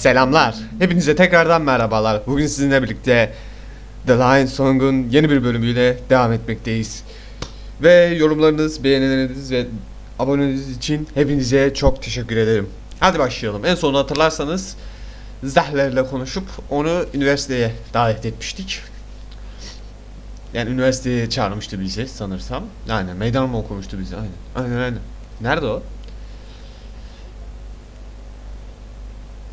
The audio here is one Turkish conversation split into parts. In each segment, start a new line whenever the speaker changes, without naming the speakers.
Selamlar. Hepinize tekrardan merhabalar. Bugün sizinle birlikte The Lion Song'un yeni bir bölümüyle devam etmekteyiz. Ve yorumlarınız, beğenileriniz ve aboneniz için hepinize çok teşekkür ederim. Hadi başlayalım. En son hatırlarsanız Zahler'le konuşup onu üniversiteye davet etmiştik. Yani üniversiteye çağırmıştı bizi sanırsam. Aynen meydan mı okumuştu bizi aynen. Aynen aynen. Nerede o?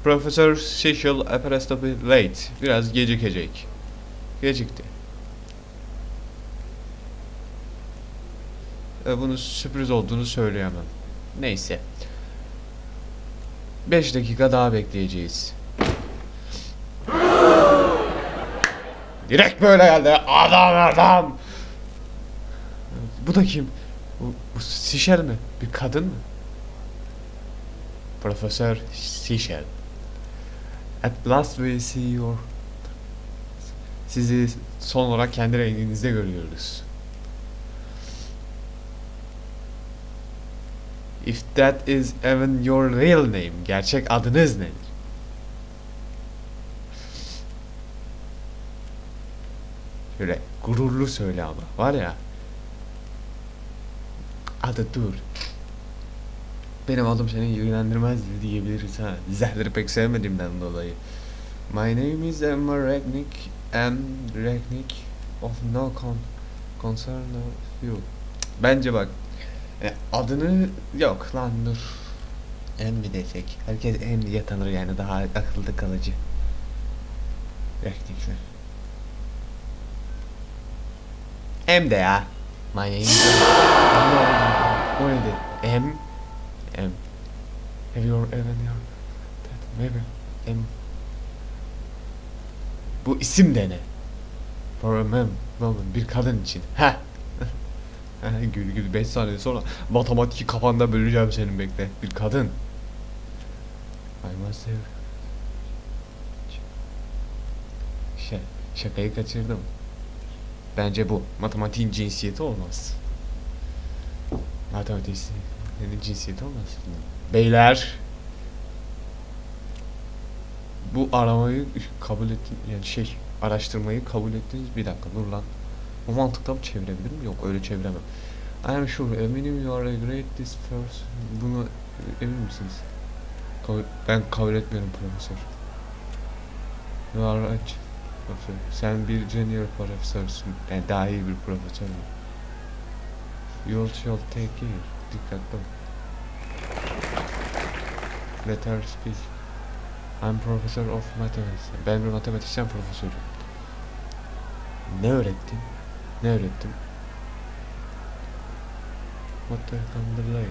Profesör Cecil Apostrophe late. Biraz gecikecek. Gecikti. E, Bunu sürpriz olduğunu söyleyemem. Neyse. 5 dakika daha bekleyeceğiz. Direkt böyle geldi. Adam adam. Bu da kim? Bu, bu Sişel mi? Bir kadın mı? Profesör Sişel. At last we see your... Sizi son olarak kendi renginizde görüyoruz. If that is even your real name, gerçek adınız nedir? Şöyle gururlu söyle ama, var ya. Adı dur. Benim adım seni ilgilendirmez diyebiliriz ha. Zehleri pek sevmediğimden dolayı. My name is Emma Regnick. M. Regnick of no con concern of you. Bence bak. e, adını yok lan dur. M mi desek? Herkes M diye tanır yani daha akılda kalıcı. Regnick mi? M de ya. My name is. O neydi? M M. Have you ever known that maybe M. Bu isim de ne? For a man, woman, bir kadın için. Ha. gül gül 5 saniye sonra matematik kafanda böleceğim senin bekle. Bir kadın. I must have... Şey, şakayı kaçırdım. Bence bu. Matematiğin cinsiyeti olmaz. Matematiğin cinsiyeti olmaz. Beyler. Bu aramayı kabul ettin yani şey araştırmayı kabul ettiniz bir dakika dur lan. O mantıkla mı çevirebilirim? Yok öyle çeviremem. I am sure eminim you are a great this first. Bunu emin misiniz? Ben kabul etmiyorum profesör. You are right. Profesör. Sen bir junior profesörsün. Yani daha iyi bir profesör. You shall take care. Dikkatli ol. Let her speak. I'm professor of mathematics. Ben bir matematikten profesörüm. Ne öğrettin? Ne öğrettim? What the underlay?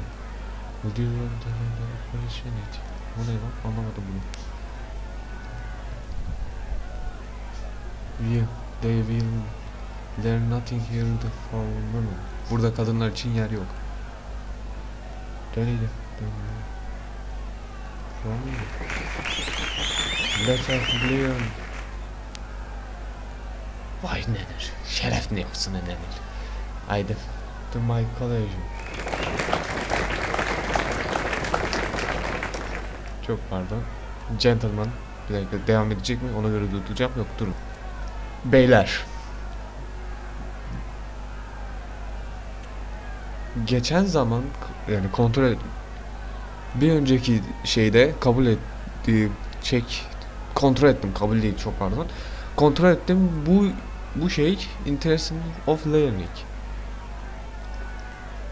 Would you want to operation it? Bu ne lan? Anlamadım bunu. Yeah, they will... There nothing here for women. Burada kadınlar için yer yok. Dönelim. Dönelim. From Let us learn. Vay nedir? Şeref ne yoksun nedir? Haydi. To my college. Çok pardon. Gentleman. Bir dakika devam edecek mi? Ona göre durduracağım. Yok durun. Beyler. Geçen zaman yani kontrol bir önceki şeyde kabul ettiğim çek kontrol ettim kabul değil çok pardon. Kontrol ettim bu bu şey interesting of learning.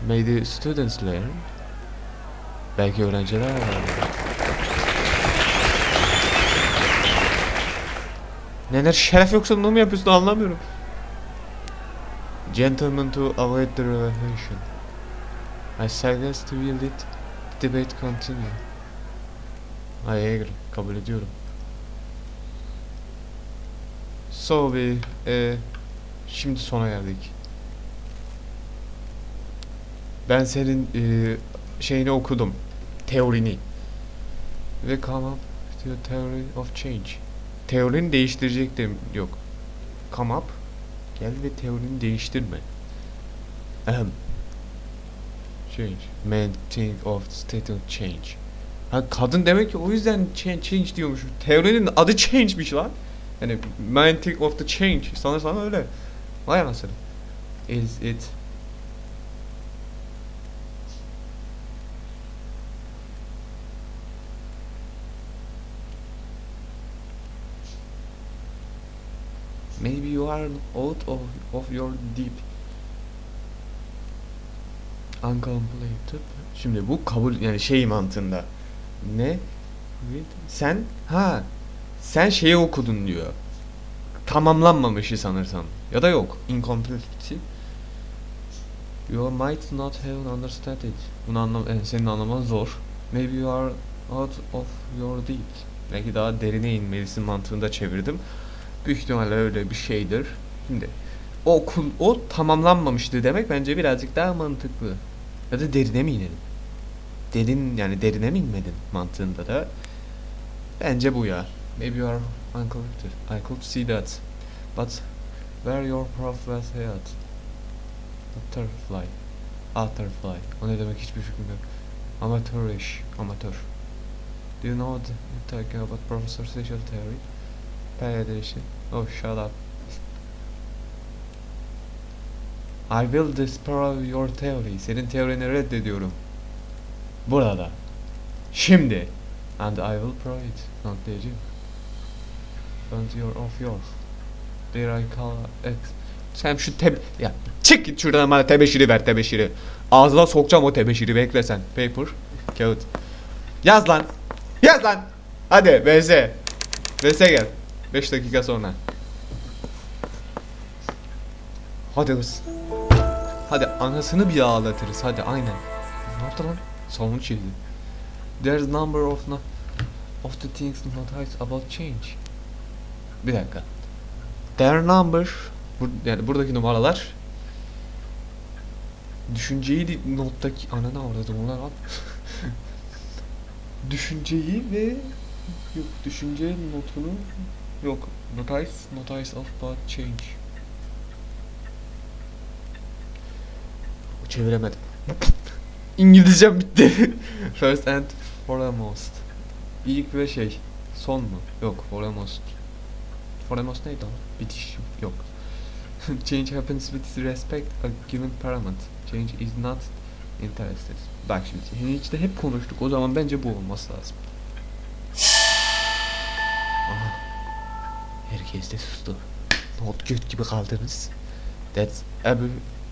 May the students learn. Belki öğrenciler Neler şeref yoksa bunu mu yapıyorsun? Anlamıyorum. Gentlemen to avoid the revelation I suggest we let the debate continue I agree. Kabul ediyorum. So we, e, şimdi sona geldik. Ben senin e, şeyini okudum. Teorini. Ve come up with a theory of change. Teorini değiştirecektim. Yok. Come up. Gel ve teorini değiştirme. Ahem. Change. Man think of state of change. Ha kadın demek ki o yüzden change, change diyormuş. Teorinin adı change'miş lan. Yani mantic of the change. Sanırsam öyle. Vay anasını. Is it Maybe you are out of, of your deep uncompleted. Şimdi bu kabul yani şey mantığında. Ne? Sen ha sen şeyi okudun diyor. Tamamlanmamışı sanırsam. Ya da yok. Incomplete. You might not have understood it. Bunu anlam yani senin anlaman zor. Maybe you are out of your deep. Belki daha derine inmelisin mantığında çevirdim. Büyük ihtimalle öyle bir şeydir. Şimdi o o tamamlanmamıştı demek bence birazcık daha mantıklı. Ya da derine mi inelim? Derin yani derine mi inmedin mantığında da bence bu ya. Maybe you are uncorrected. I could see that. But where your prof was at? Butterfly. Butterfly. O ne demek hiçbir fikrim yok. Amateurish. Amatör. Do you know the talking about Professor Social Theory? Pay attention. Oh, shut up. I will disprove your theory. Senin teorini reddediyorum. Burada. Şimdi. And I will prove it. Kanıtlayacağım. And you're off yours. There I call X. Sen şu teb... Ya çık git şuradan bana tebeşiri ver tebeşiri. Ağzına sokacağım o tebeşiri bekle sen. Paper. Kağıt. Yaz lan. Yaz lan. Hadi VS. VS gel. 5 dakika sonra. Hadi kız. Hadi anasını bir ağlatırız. Hadi aynen. Ne yaptı lan? Savun çizdi. There's number of no of the things noticed about change. Bir dakika. Their number bur yani buradaki numaralar düşünceyi nottaki ananı avradım onlar lan. düşünceyi ve yok düşünce notunu yok notice notice of about change. Çeviremedim. İngilizcem bitti. First and foremost. İlk ve şey. Son mu? Yok, foremost. Foremost neydi o? Bitiş yok. Change happens with respect a given parameter. Change is not interested. Bak şimdi hiç de hep konuştuk. O zaman bence bu olması lazım. Aha. Herkes de sustu. Not göt gibi kaldınız. That's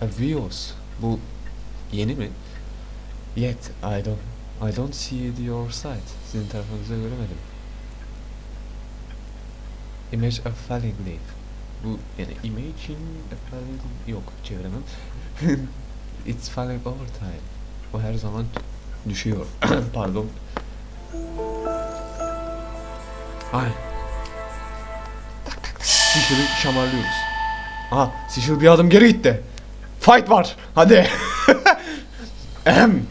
obvious. Bu yeni mi? Yet I don't I don't see it your side. Sizin tarafınızda göremedim. Image of falling leaf. Bu yani image in a falling yok çeviremem. It's falling over time. O her zaman düşüyor. Pardon. Ay. Sişir'i şamarlıyoruz. Aha Sişir bir adım geri gitti. Fight var. Hadi.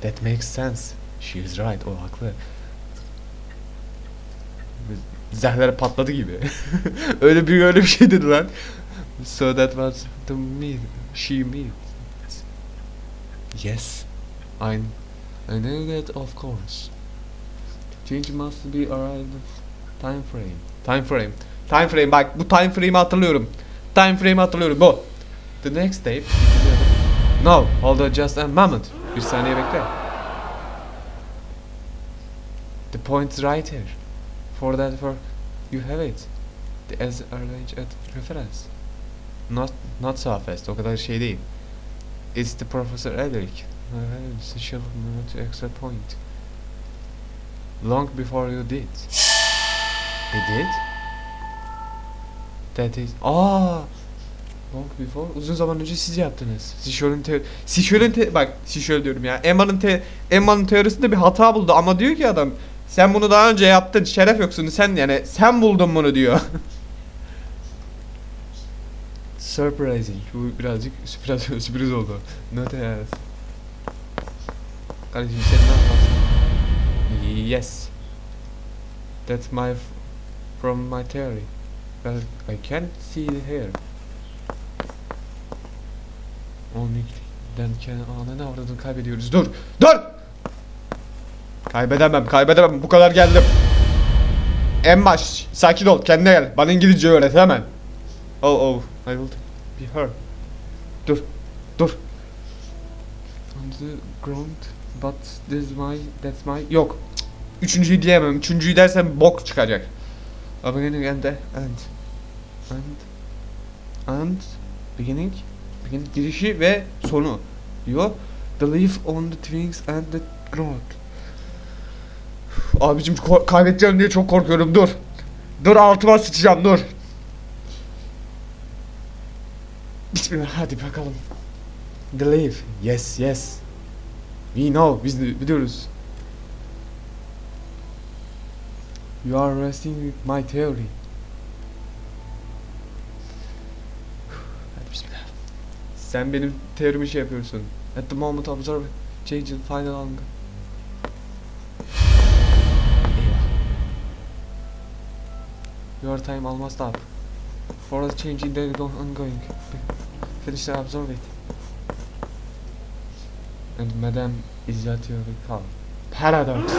That makes sense. She is right. O haklı. Zehler patladı gibi. öyle bir öyle bir şey dedi lan. So that was the me. She me. Yes. I I know that of course. Change must be around time frame. Time frame. Time frame bak bu time frame'i hatırlıyorum. Time frame'i hatırlıyorum bu. The next day. No, hold on just a moment. Bir saniye bekle. The point is right here. For that work, you have it. The as arranged at reference. Not not so fast. O kadar şey değil. It's the Professor Edric. Essential moment extra point. Long before you did. He did? That is... Aa! Long before? Uzun zaman önce siz yaptınız. Sişöl'ün te... Sişöl'ün te... Bak Sişöl diyorum ya. Emma'nın te... Emma'nın teorisinde bir hata buldu ama diyor ki adam sen bunu daha önce yaptın şeref yoksun sen yani sen buldun bunu diyor. Surprising. Bu birazcık sürpriz, sürpriz oldu. Not as. Kardeşim sen ne yaparsın? Yes. That's my from my theory. But I can't see here. Can ananı avradını kaybediyoruz. Dur! Dur! Kaybedemem, kaybedemem. Bu kadar geldim. En baş. Sakin ol, kendine gel. Bana İngilizce öğret hemen. Oh oh, I will be her. Dur, dur. On the ground, but this is my, that's my... Yok. Üçüncüyü diyemem. Üçüncüyü dersem bok çıkacak. A beginning and the end. And, and, beginning, beginning girişi ve sonu diyor. The leaf on the twigs and the ground. Abicim kaybedeceğim diye çok korkuyorum. Dur. Dur altıma sıçacağım dur. Bismillah hadi bakalım. The leaf. Yes yes. We know. Biz biliyoruz. You are resting with my theory. Hadi bismillah. Sen benim teorimi şey yapıyorsun. At the moment observe change in final angle. Your time almost up. For the change in the go- ongoing. Finish the observe it. And Madame is your call. Paradox.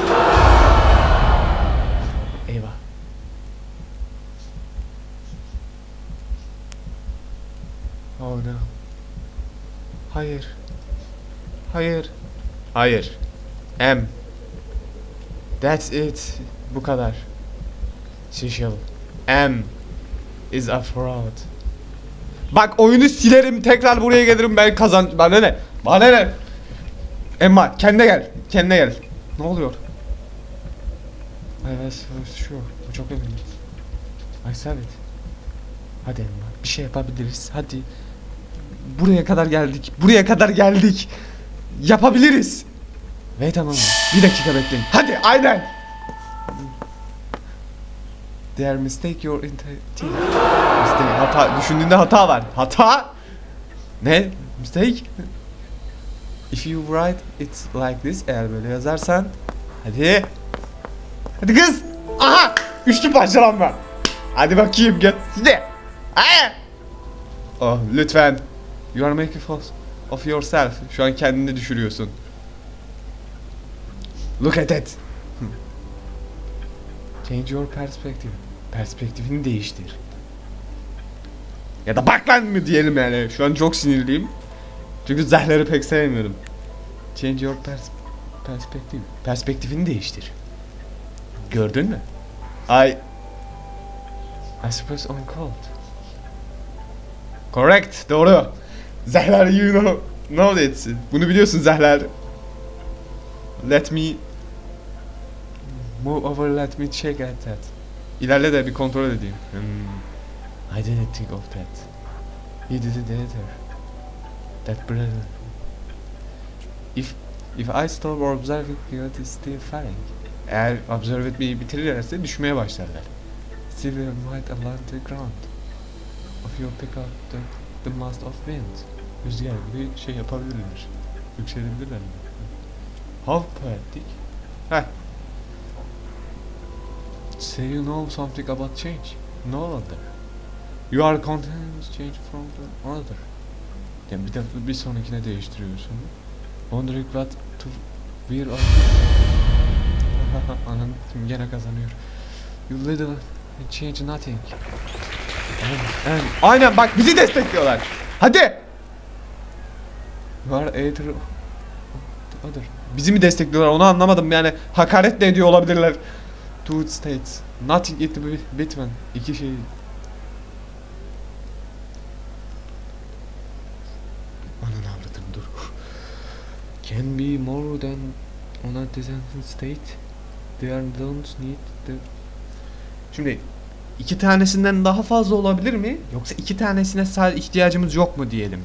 Eyvah. Oh no. Hayır. Hayır. Hayır. M. That's it. Bu kadar. Şişal. M is a fraud. Bak oyunu silerim tekrar buraya gelirim ben kazan. Bana ne? Bana ne? Emma kendine gel. Kendine gel. Ne oluyor? Evet, şu. Bu çok önemli. I said it. Hadi Emma. Bir şey yapabiliriz. Hadi. Buraya kadar geldik. Buraya kadar geldik. Yapabiliriz. Ve tamam? Bir dakika bekleyin. Hadi aynen. Their mistake your integrity. Mistake, hata. Düşündüğünde hata var. Hata? Ne? Mistake? If you write it like this, eğer böyle yazarsan, hadi. Hadi kız. Aha! Üçlü parçalanma. Hadi bakayım gel. Hadi. Hadi. Oh lütfen. You are making fun of yourself. Şu an kendini düşürüyorsun. Look at it. Change your perspective. Perspektifini değiştir. Ya da bak lan mı diyelim yani. Şu an çok sinirliyim. Çünkü zehleri pek sevmiyorum. Change your pers perspective. Perspektifini değiştir. Gördün mü? I I suppose on cold. Correct. Doğru. Zehler you know. Know that. Bunu biliyorsun Zehler. Let me move over let me check at that. İlerle de bir kontrol edeyim. Hmm. I didn't think of that. He did it later. That brother. If if I stop observing it is still falling. Eğer observe etmeyi bitirirlerse düşmeye başlarlar. Still might along the ground. Of you pick up the, the mast of wind. Rüzgar gibi şey yapabilirler. Yükselebilirler. How poetic. Heh. Say you know something about change. No other. You are content change from the other. Yani bir defa bir sonrakine değiştiriyorsun. Wondering what to wear on. Şimdi gene kazanıyor. You little change nothing. Aynen, aynen bak bizi destekliyorlar. Hadi. Of the other. Bizi mi destekliyorlar onu anlamadım yani hakaret de ediyor olabilirler. Two states. Nothing it between. İki şey. Ananı avradım dur. Can be more than on a descendant state. They don't need the... Şimdi iki tanesinden daha fazla olabilir mi? Yoksa iki tanesine sadece ihtiyacımız yok mu diyelim?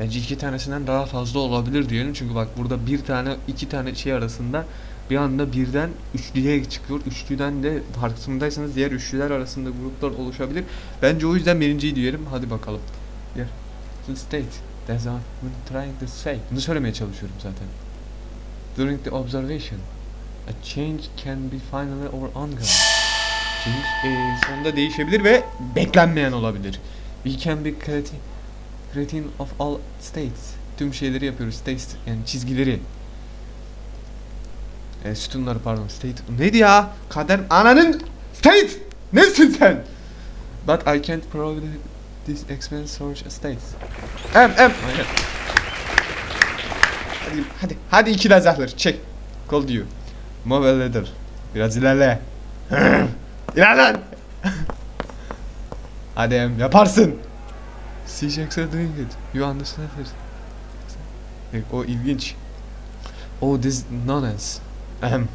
Bence iki tanesinden daha fazla olabilir diyelim çünkü bak burada bir tane iki tane şey arasında bir anda birden üçlüye çıkıyor. Üçlüden de farkındaysanız diğer üçlüler arasında gruplar oluşabilir. Bence o yüzden birinciyi diyelim. Hadi bakalım. Diğer. State. That's what I'm trying to say. Bunu söylemeye çalışıyorum zaten. During the observation, a change can be final or ongoing. Change e, sonunda değişebilir ve beklenmeyen olabilir. We can be creating, creating of all states. Tüm şeyleri yapıyoruz. States yani çizgileri. E, sütunları pardon. State. Neydi ya? Kader ananın state. Nesin sen? But I can't provide this expense storage state. Em em. Hadi hadi hadi iki de zahır çek. Call you. Move a little. Biraz ilerle. İlerlen. hadi em yaparsın. CJX'e doing it. You understand it. E, O ilginç. Oh this nonsense. Ahem.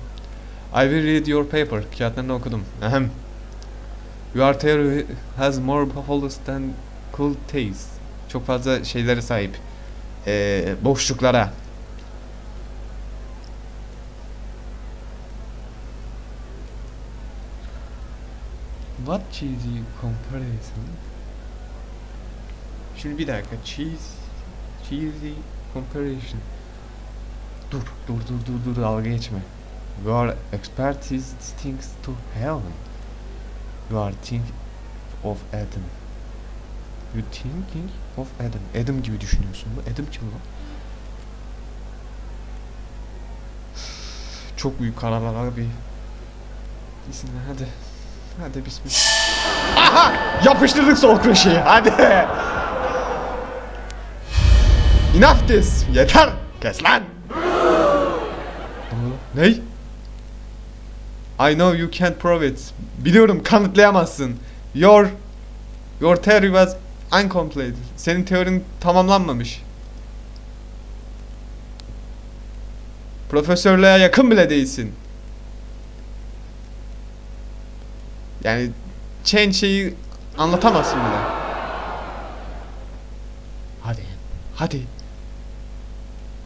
I will read your paper. Kağıtlarını okudum. Ahem. Your theory has more bubbles than cool taste. Çok fazla şeylere sahip. Ee, boşluklara. What cheesy comparison? Şimdi bir dakika. Cheese, cheesy comparison. Dur, dur, dur, dur, dur, dalga geçme. Your expertise stinks to heaven. You are thinking of Adam. You thinking of Adam. Adam gibi düşünüyorsun mu? Adam kim lan? Çok büyük kararlar abi. İsimler hadi. Hadi bismillah. Aha! Yapıştırdık sol köşeyi. Hadi. Enough this. Yeter. Kes lan. Ney? I know you can't prove it. Biliyorum kanıtlayamazsın. Your Your theory was incomplete. Senin teorin tamamlanmamış. Profesörlüğe yakın bile değilsin. Yani change şeyi anlatamazsın bile. Hadi. Hadi.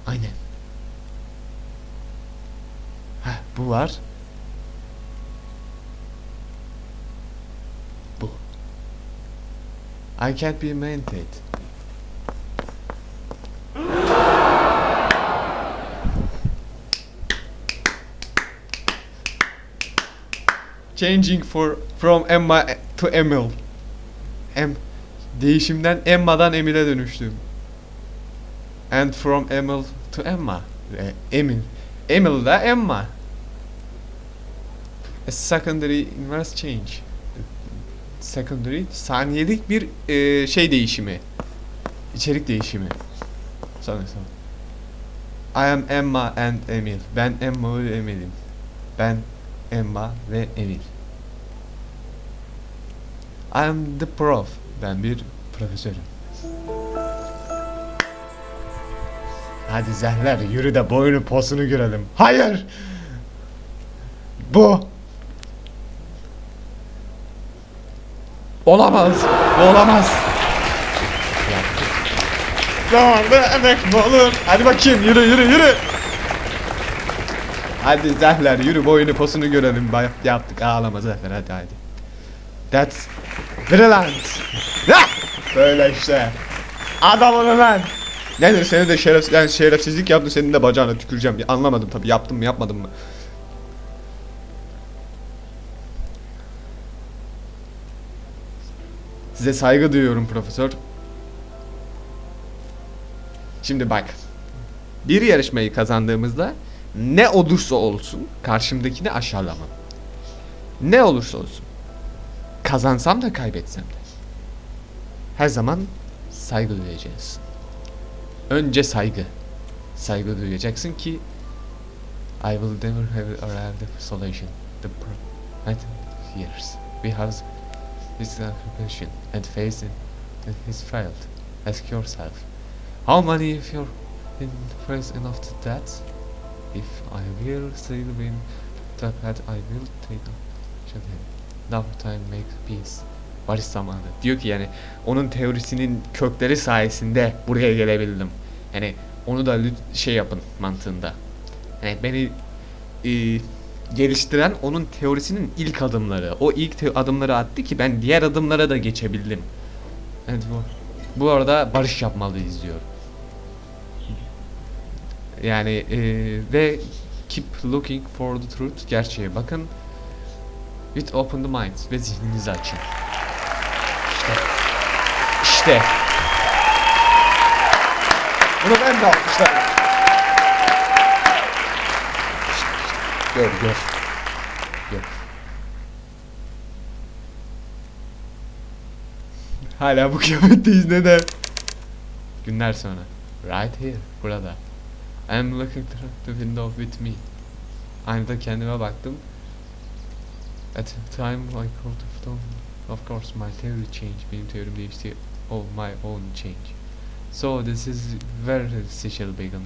Aynen. Heh, bu var. Bu. I can't be maintained. Changing for from Emma to Emil. Em değişimden Emma'dan Emil'e dönüştüm. And from Emil to Emma. E, Emil. Emil da Emma. A secondary inverse change. Secondary saniyelik bir e, şey değişimi. İçerik değişimi. Sanırsam. I am Emma and Emil. Ben Emma ve Emil'im. Ben Emma ve Emil. I am the prof. Ben bir profesörüm. Hadi Zehler yürü de boyunu posunu görelim. Hayır. Bu. Olamaz. Olamaz. Zamanda emek mi olur? Hadi bakayım yürü yürü yürü. Hadi Zehler yürü boyunu posunu görelim. Yaptık ağlama Zehler hadi hadi. That's brilliant. Böyle işte. Adamım ben. Nedir seni de şeref, yani şerefsizlik yaptın senin de bacağına tüküreceğim. Anlamadım tabi yaptım mı yapmadım mı? Size saygı duyuyorum profesör. Şimdi bak. Bir yarışmayı kazandığımızda ne olursa olsun karşımdakini aşağılamam. Ne olursa olsun. Kazansam da kaybetsem de. Her zaman saygı duyacağız. Önce saygı. Saygı duyacaksın ki I will never have arrived the solution. The pro years. We have this occupation and face it and has failed. Ask yourself, how many of you in face enough to that? If I will still win that I will take have enough time make peace. Barış zamanı. Diyor ki yani onun teorisinin kökleri sayesinde buraya gelebildim. Yani onu da şey yapın mantığında. Yani beni e, geliştiren onun teorisinin ilk adımları. O ilk adımları attı ki ben diğer adımlara da geçebildim. Evet bu. Bu arada barış yapmalıyız diyor. Yani e, ve keep looking for the truth. Gerçeğe bakın. With open the mind ve zihninizi açın. İşte. Bunu ben de alkışlarım. Gör gör. Gör. Hala bu kıyafetteyiz neden? Günler sonra. Right here. Burada. I'm looking through the window with me. Aynada kendime baktım. At the time I called the phone. Of course my theory changed. Benim teorim değişti. Oh my own change. So this is where Seychelles began.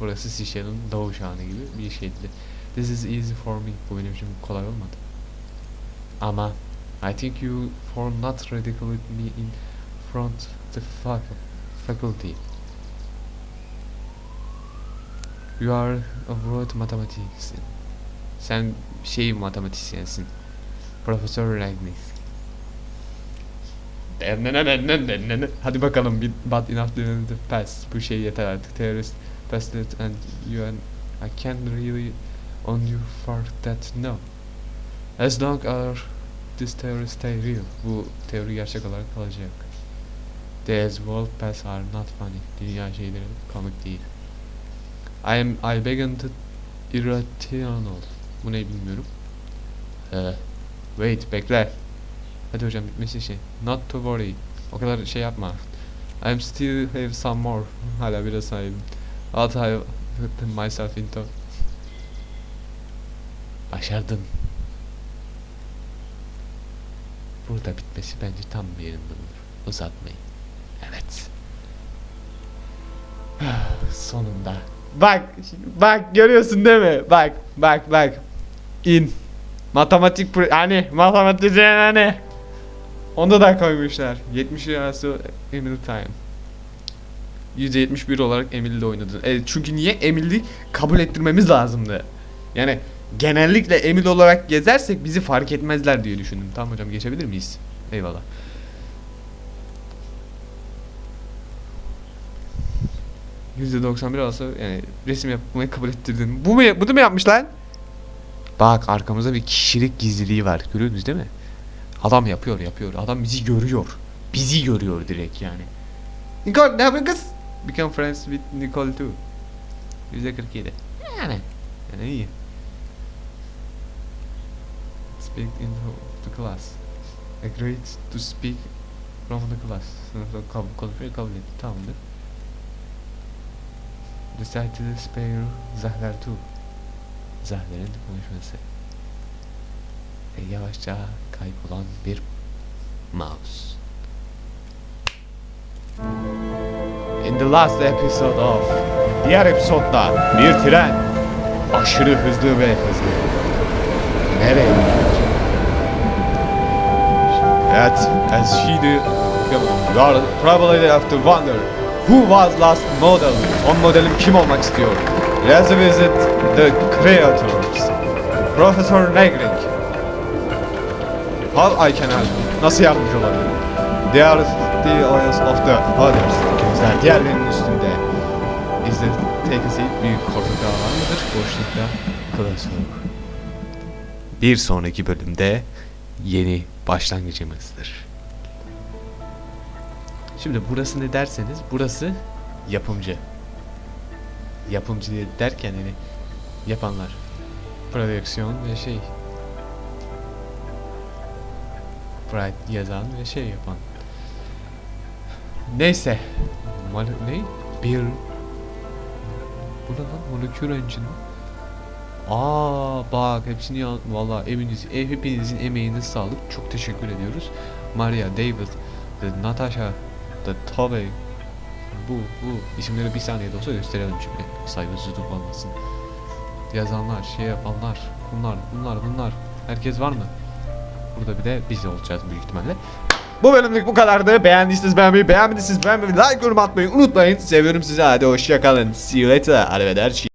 Burası Seychelles'ın doğuş anı gibi bir şeydi. This is easy for me. Bu benim için kolay olmadı. Ama I think you for not ridiculing me in front the fac faculty. You are a word mathematicien. Sen şey matematisyensin. Profesör Ragnick. Hadi bakalım bir bad enough the past. Bu şey yeter artık. Terrorist past it and you and I can't really on you for that no. As long as this theory stay real. Bu teori gerçek olarak kalacak. These world pass are not funny. Dünya şeyleri komik değil. I am I began to irrational. Bu ne bilmiyorum. Ee, wait bekle. Hadi hocam bitmesi şey. Not to worry. O kadar şey yapma. I'm still have some more. Hala biraz sahibim. What I put myself into. Başardın. Burada bitmesi bence tam bir yerinde olur. Uzatmayın. Evet. Sonunda. Bak, bak görüyorsun değil mi? Bak, bak, bak. İn. Matematik hani matematikçiler hani. Onda da koymuşlar. 70 lirası Emily Time. %71 olarak Emily'de oynadın. E, çünkü niye? Emily'yi kabul ettirmemiz lazımdı. Yani genellikle Emily olarak gezersek bizi fark etmezler diye düşündüm. Tamam hocam geçebilir miyiz? Eyvallah. %91 olsa yani resim yapmayı kabul ettirdin. Bu mu bu da mı yapmış lan? Bak arkamızda bir kişilik gizliliği var. Görüyorsunuz değil mi? Adam yapıyor yapıyor. Adam bizi görüyor. Bizi görüyor direkt yani. Nicole ne yapıyorsun kız? Become friends with Nicole too. %47. Yani. Yani iyi. Speak in the class. Agreed to speak from the class. Sınıfta kabul, konuşmayı kabul etti. Tamamdır. Decide to spare Zahler too. Zahler'in konuşması. Ve yavaşça kaybolan bir mouse. In the last episode of Diğer episodda bir tren aşırı hızlı ve hızlı. Nereye gidiyor? Evet, as she do, you probably have to wonder who was last model? Son modelim kim olmak istiyor? Let's visit the creators. Professor Negring. How I can help? Nasıl yardımcı olabilirim? They are the eyes of the others. Gözler diğerlerinin üstünde. Is the take a seat? Büyük korkak var mıdır? Boşlukta klasör. Bir sonraki bölümde yeni başlangıcımızdır. Şimdi burası ne derseniz burası yapımcı. Yapımcı derken hani yapanlar. Prodüksiyon ve şey Pride yazan ve şey yapan. Neyse. Mal ne? Bir Bu ne lan? Molekül engine. Aa bak hepsini ya valla eminiz e, hepinizin emeğine sağlık. Çok teşekkür ediyoruz. Maria, David, the Natasha, the Tove. Bu bu isimleri bir saniyede olsa gösterelim şimdi. Saygısızlık olmasın. Yazanlar, şey yapanlar, bunlar, bunlar, bunlar. Herkes var mı? Burada bir de biz olacağız büyük ihtimalle. Bu bölümlük bu kadardı. Beğendiyseniz beğenmeyi, beğenmediyseniz beğenmeyi, like yorum atmayı unutmayın. Seviyorum sizi. Hadi hoşçakalın. See you later. Arrivederci.